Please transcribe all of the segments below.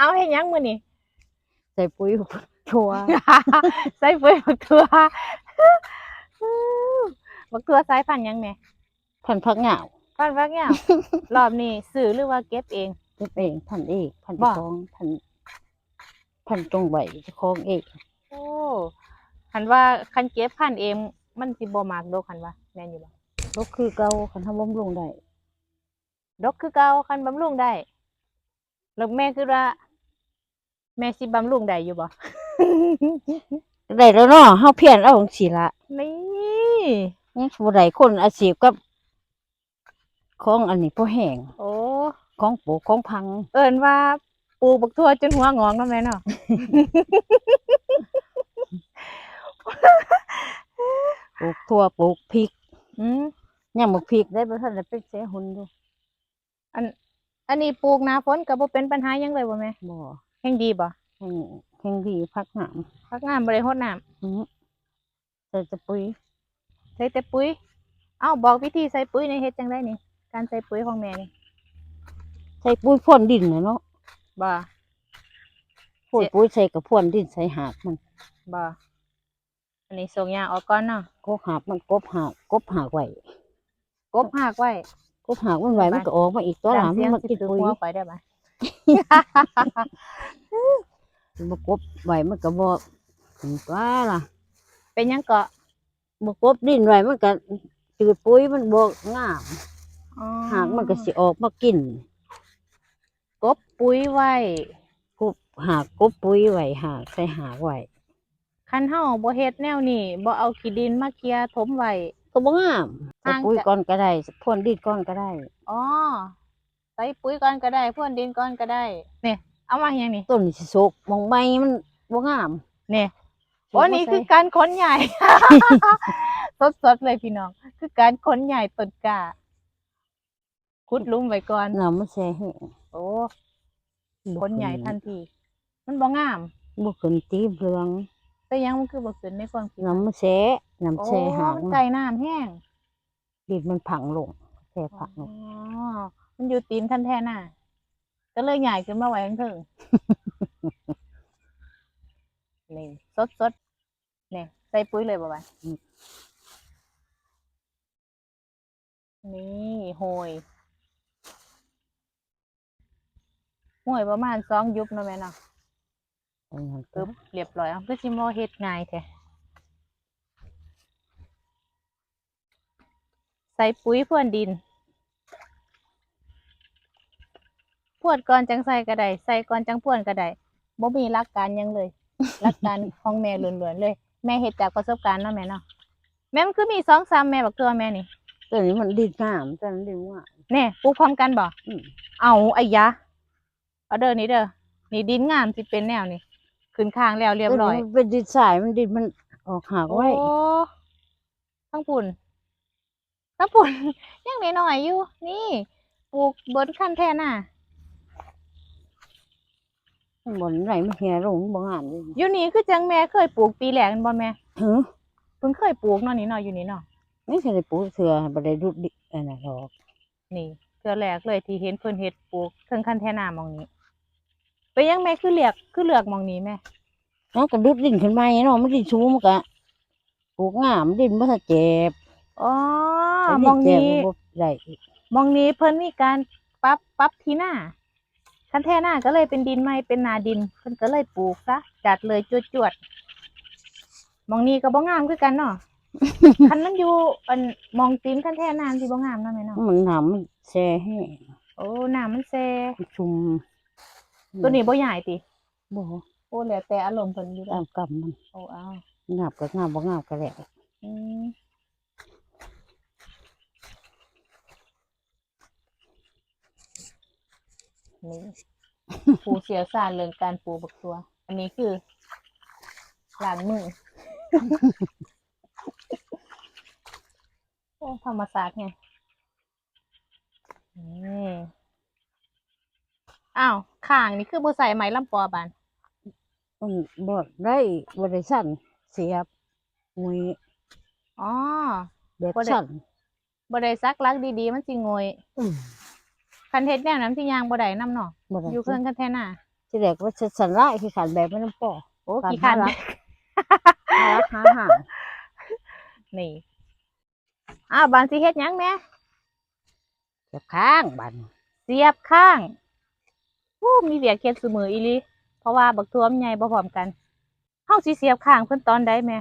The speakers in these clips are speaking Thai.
เอาเฮ็ดหยังมื้อนี้ใส่ปุ๋ยชัวใส่ปุ๋ยบักเขือบักเขือสายพันธุ์หยังแหม่พันธุ์พักเหงาพันธุ์ฟักหยังรอบนี้ซื้อหรือว่าเก็บเอง เก็บเองพันธุ์เอกพันธุ์บ่เจ้าของพันธุ์พันธุ์ตรงไหวเจ้าของเอกโอ้คันว่าคันเก็บพันธุ์เองมันสิบ่มากดอกคันว่าแม่นอยู่บ่ก็คือเก่าคันทำบำรุงได้ดอกคือเก่าคันบำรุงได้แล้วแม่คือว่า แม่สิบำรุงได้อยู่บ่ ได้แล้วเนาะเฮาเพียนเอาจังซี่ละนี่ยังบ่ได้คนอาชีพกับของอันนี้พอแห้งโอ้ของปลูกของพัง เอิ้นว่าปลูกบักทั่วจนหัวงอกเนาะแม่เนาะ ปลูกทั่วปลูกพริกอืมยังบ่พริกได้บ่ทันได้เป็นเสหุนอยู่อันนี้ปลูกหน้าฝนก็บ่เป็นปัญหาหยังเลยบ่แม่บ่ แห่งดีบ่ แห้งแห้งดีพักหามพักงานบ่ได้รดน้ำอือใส่แต่ปุ๋ยใส่แต่ปุ๋ย เอ้าบอกวิธีใส่ปุ๋ยในอยเฮ็ดจังไดนี่ การใส่ปุ๋ยของแม่นี่ใส่ปุ๋ยพ่นดินน่ะเนาะบ่พ่นปุ๋ยใส่กับพ่นดินใส่หากมันบ่อันนี้ส่งยาออกก่อนเนาะกบหากมันกบหากกบหากไว้กบหากไว้กบหากมันไว้ไปมันก็ออกมาอีกตัวหลังเสียงมันสิกินถือปุ๋ยหัวไปได้บ่ บ่กบไว้มันก็บ่ถึงว่าล่ะ เป็นหยังเกาะบ่กบดินไว้มันก็จืดปุ๋ยมันบ่งามอ๋อหากมันก็สิออกมากิน กบปุ๋ยไว้กบหากกบปุ๋ยไว้หากใส่หากไว้คันเฮาบ่เฮ็ดแนวนี้บ่เอาขี้ดินมาเคลียร์ถมไว้ก็บ่งามใส่ห่างปุ๋ยจากก่อนก็ได้พ่นดินก่อนก็ได้อ๋อใส่ปุ๋ยก่อนก็ได้พ่นดินก่อนก็ได้เนี่ย เอามาเฮ็ดหยังนี่ต้นสิสุกมองใบมันบ่งามเนี่ยปลูกโอ้มานี่ใส่คือการขนใหญ่ สดๆเลยพี่น้อง คือการขนใหญ่ต้นกล้าขุดหลุมไว้ก่อนน้ำมันแช่แห้งโอ้บ่ขนใหญ่ขึ้ทันที มันบ่งามบ่ขึ้นตีเหลือง แต่ยังมันคือบ่ขึ้นในความคิดน้ำมันแช่น้ำโอ้แช่หากมันมันไก่น้ำแห้งดินมันผังลงแช่ผังลอ๋องมันอยู่ตีนคันแท่น่ะ ก็เลยใหญ่ขึ้นมาไว้ข้างเทิงนี่สดๆเนี่ยใส่ปุ๋ยเลยบ่าวะนี่โหยโหยประมาณสองยุบเนาะแม่เนาะเอาอย่างนั้นปึ๊บเรียบร้อยเอาคือสิมอเฮ็ดง่ายแท้ใส่ปุ๋ยพรวนดิน พรวนก่อนจังใส่ก็ได้ใส่ก่อนจังพรวนก็ได้บ่มีหลักการหยังเลย หลักการของแม่ล้วนๆเลย แม่เฮ็ดจากประสบการณ์เนาะแม่เนาะแม่มันคือมีสองสามแม่บักตัวแม่นี่ตัวนี้มันดินงามตัวนั้นดินงาม แน่ปลูกพร้อมกันบ่อืม เอาไอ้ยะเอาเด้อนี่เด้อนี่ดินงามสิเป็นแนวนี่ขึ้นข้างแล้วเรียบร้อย ตัวนี้มันเป็นดินทรายมันดินมันออกหากโอ้ไว้ทั้งปุ่นทั้งปุ่น ยังน้อยๆอยู่ นี่ ปลูกบนขั้นแท่น่ะ มันบ่ไหนมันเหี่ยลงบ่งามเลยอยู่นี่คือจังแม่เคยปลูกปีแรกแม่นบ่แม่หือเพิ่งเคยปลูกเนาะนี่เนาะอยู่นี่เนาะนี่สิได้ปลูกเสือบ่ได้รุดดิอันนั้นหรอกนี่เทื่อแรกเลยที่เห็นเพิ่นเฮ็ดปลูกเทิงขั้นแท่น่ะหมองนี้เป็นยังแม่คือเลือกคือเลือกหมองนี้แม่เนาะก็ดุดดินขึ้นมาเนาะมันดินสูงมันก็ปลูกงามดินบ่ทันเจ็บอ๋อแต่หมองเจ็บนี้มันบ่ได้อีกหมองนี้เพิ่นมีการปรับปรับที่หน้า คันแท่หน้าก็เลยเป็นดินใหม่เป็นนาดินเพิ่นก็เลยปลูกซะจัดเลยจวดๆหมองนี้ก็บ่งามคือกันเนาะ คันมันอยู่อันหมองตีนคันแท่หน้ามันสิบ่งามเนาะแม่เนาะมันน้ำมันแช่แห้งโอ้น้ามันแซ่มันชุ่มตัวนี้บ่ใหญ่ติบ่โอ้แล้วแต่อารมณ์เพิ่นอยู่เด้ตาอมกรรมมันโอ้เอางามก็งามบ่งามก็แล้ว นี่ผู้เชี่ยวชาญเรื่องการปลูกบักตัว อันนี้คือล้างมือโอ้ธรรมศาสตร์ไงนี่อ้าวข้างนี่คือบ่ใส่ไม้ลำปอบานมันบ่ได้บ่ได้สั่นเสียบงวยอ๋อแบบบ่ได้สั่นบ่ได้ซักลักดีๆ มันสิงอยอืม คันเฮ็ดแนวนั้นสิยางบ่ได้นำเนาะบ่ได้อยู่เครื่องกันแท้น่ะที่แรกว่าจะสันไล่คือขันแบบไม่น้ำปอโอ้การกี่คันหารักหารักหาห่างนี่อ้าวบานสิเฮ็ดหยังแม่เก็บข้างบันเสียบข้างอู้มีเวียกเฮ็ดซุมืออีหลีเพราะว่าบักทั่วมนใหญ่บ่พร้อมกันเฮาสิเสียบข้างเพิ่นตอนใดแม่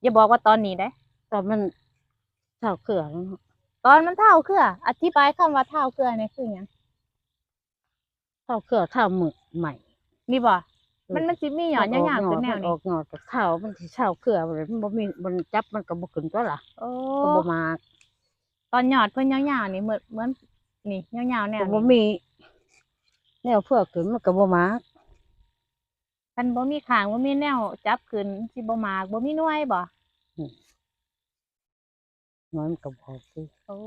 อย่าบอกว่าตอนนี้ได้ตอนมันเท่าเครื่อง ตอนมันเท่าเครืออธิบายคำว่าเท่าเครือนี่คือหยังเท่าเครื่องเท่าหมึกใหม่ นี่บ่มันมันสิมีหย่อนยาวๆขึ้นแนวอนี้อกหงอจากเท่ามันที่เท่าเครื่องเลยมันบ่มีมันจับมันก็บ่ขึ้นตัวล่ะโอ้ก็บ่มากตอนหยอดเพิ่นยาวๆนี่เหมือนเหมือนนี่ยาวๆแนวก็บ่นี้มีแนวเพื่อขึ้นมันก็บ่มากคันบ่มีข้างบ่มีแนวจับขึ้นสิบ่มากบ่มีหน่วยบ่ น้อยมันก็บ่สิโอ้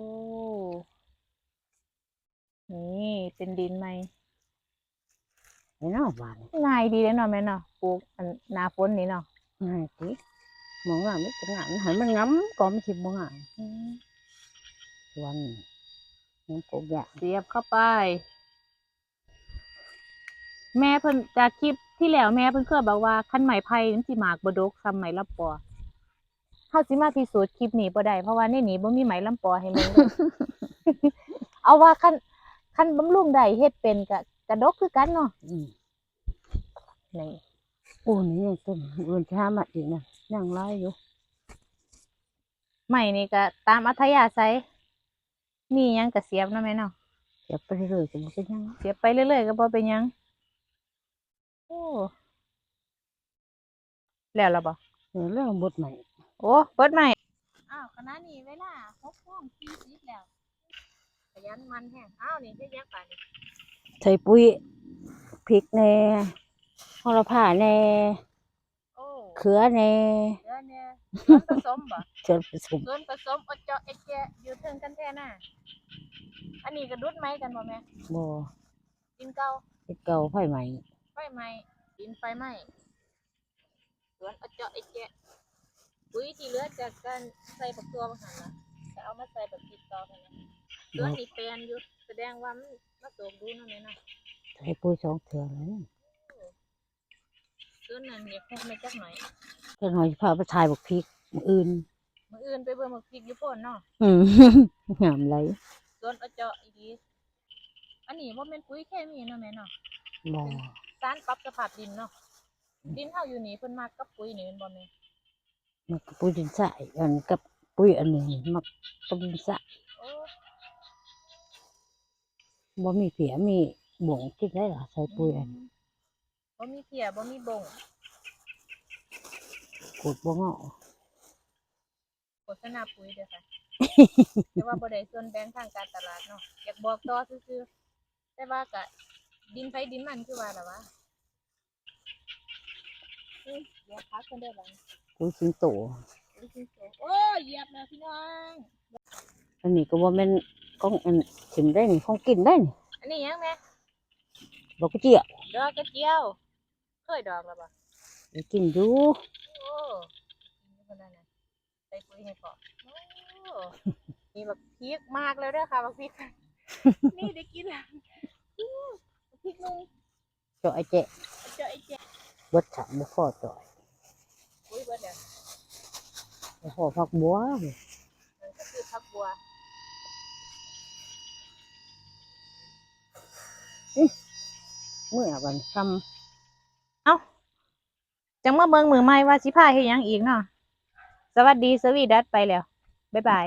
นี่เป็นดินไหมไอ้เนาะบานง่ายดีเลยเนาะแม่เนาะปลูกอันหนาฝนนี่เนาะง่ายติมองว่ามันจะงามให้มันงํก็มันสิบ่งามอืมวันมันก็ยากเสียบเข้าไป แม่เพิ่นจากคลิปที่แล้วแม่เพิ่นเคยบอกว่าคันไหมไผ่มันสิหมากบ่ดกซ้ำไหมลำปอ เฮาสิมาพิสูจน์คลิปนี้บ่ได้เพราะว่าในนี้บ่มีไหมลำปอให้มึงเลยเอาว่าคันคันบำรุงได้เฮ็ดเป็นก็กระดกคือกันเนาะอืมนี่โอ้นี่ยังต้นเอื่นช้ามาอีกนะยังไล่อยู่ไหมนี่ก็ตามอัธยาศัยมีหยังก็เสียบเนาะแม่เนาะเดี๋ยวไปเรื่อยๆจะบ่เป็นหยังเสียบไปเรื่อยๆก็บ่เป็นหยัง โอ้แล้วล่ะบ่เออเรื่องบทใหม่ โอ้เปิดใหม่อ้าวขณะนี้เวลา6โมง40แล้วขยันมันแฮงอ้าวนี่เฮ็ดหยังป่านนี้ใส่ปุ๋ยพริกแหน่โหระพาแหน่โอ้เขือแหน่เดี๋ยวเนี่ยส่วนผสมบ่เชิญผสมส่วนผสมอดเจาะเอเจาะอยู่เทิงกันแท้น่ะอันนี้ก็ดุดไหมกันบ่แม่บ่ดินเก่าเฮ็ดเก่าไฟใหม่ไฟไหม้ดินไฟไหม้สวนอดเจาะเอเจาะปุ๋ยที่เหลือจากการใส่ปักตัวบางหันนะจะเอามาใส่แบบติดต่อกันนะสวนนี่แปลนอยู่แสดงว่ามันมาตกดูเนั่นเลยนะใส่ปุ๋ยสองเถื่อเลยสวนนั้นเดี๋ยวคงไม่จักหน่อยเพิ่นหอยพาไปถ่ายบักพริกมื้ออื่นมืออื่นไปเบิ่งมักพริกอยู่โพ่นเนาะอืมงามไหลสวนอดเจาะอีดีอันนี้ว่าเป็นปุ๋ยเคมีเนาะแม่เนาะบ่สารปรับสภาพดินเนาะดินเฮาอยู่นี่เพิ่นมักกับปุ๋ยนี่แม่นบ่แม่ มันก็ปุ๋ยดินทรายอันกับปุ๋ยอันนี้มักปุ๋ยดินทรายโอ้บ่มีเผียมีบ่งกินได้ล่ะใส่ปุ๋ยอันมบ่มีเพียบ่มีบงกูดบ่งอโฆษณาปุ๋ยเด้อค่ะแต่ว่าบ่ได้ส่วนแบ่งทางการตลาดเนาะอยากบอกต่อซื่อๆแต่ว่าก็ดินไผดินมันคือว่าล่ะวะอุ๊ยเดี๋ยวพักกันเด้อบั ดนี้ปุ๋ยสิงโตอุ๊ยสิโตโอ้ยเหยียบแล้วพี่น้องอันนี้ก็บ่แม่นของอันกินได้นี่ของกินได้นี่อันนี้หยังแม่ดอกกระเจียวดอกกระเจียวเคยดอกแล้วบ่ได้กินอยู่โอ้กินคนนั้นน่ะใส่ปุ๋ยให้พอโอ้มีบักพริกมากแล้วเด้อค่ะบักพริกนี่ได้กินแล้วอู้บักพริกนุ่งเจาะไอ้แจ๊ะเจาะไอ้แจ๊ะเบิดขังบ่พอจ่อยปุ๋ยเบิดแล้ว บ่พอผักบัวมันก็คือผักบัวเมื่อวันค่เอ้าจังมาเบิ่งมือใหม่ว่าสิพาเฮ็ดหยังอีกเนาะสวัสดีสวีดัสไปแล้ว บ๊ายบาย